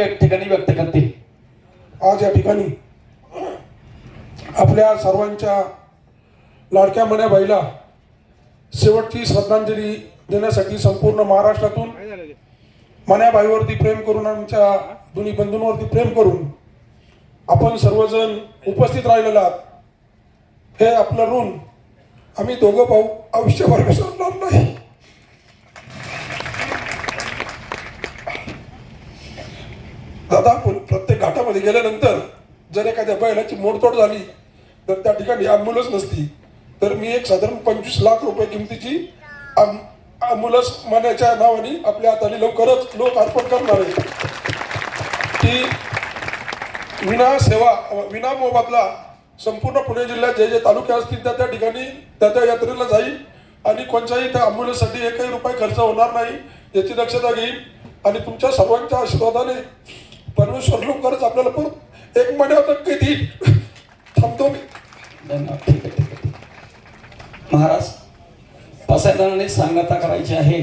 या ठिकाणी व्यक्त करतील आज या ठिकाणी आपल्या सर्वांच्या लाडक्या मण्याबाईला शेवटची श्रद्धांजली देण्यासाठी संपूर्ण महाराष्ट्रातून मण्याबाईवरती प्रेम करून आमच्या दोन्ही बंधूंवरती प्रेम करून आपण सर्वजण उपस्थित राहिलेला आहात. हे आपलं ऋण आम्ही दोघं भाऊ आयुष्यभर विसरणार नाही प्रत्येक घाटामध्ये गेल्यानंतर जर एखाद्या बैलाची मोडतोड झाली तर त्या ठिकाणी ॲम्ब्युलन्स नसती. तर मी एक साधारण पंचवीस लाख रुपये किमतीची ॲम्ब्युलन्स मान्याच्या नावाने आपल्या हाताने लवकरच लोक अर्पण करणार आहे. की विना सेवा विना मोबदला संपूर्ण पुणे जिल्ह्यात जे जे तालुके असतील त्या त्या ठिकाणी त्या त्या यात्रेला जाईल. आणि कोणत्याही त्या ॲम्ब्युलन्ससाठी एकही रुपये खर्च होणार नाही याची दक्षता घेईल. आणि तुमच्या सर्वांच्या आशीर्वादाने परमेश्वर लवकरच आपल्याला परत एक महिन्यावर कधी? थांबतो मी. धन्यवाद. ठीक आहे ठीक आहे महाराज पसायदानाने सांगता करायची आहे.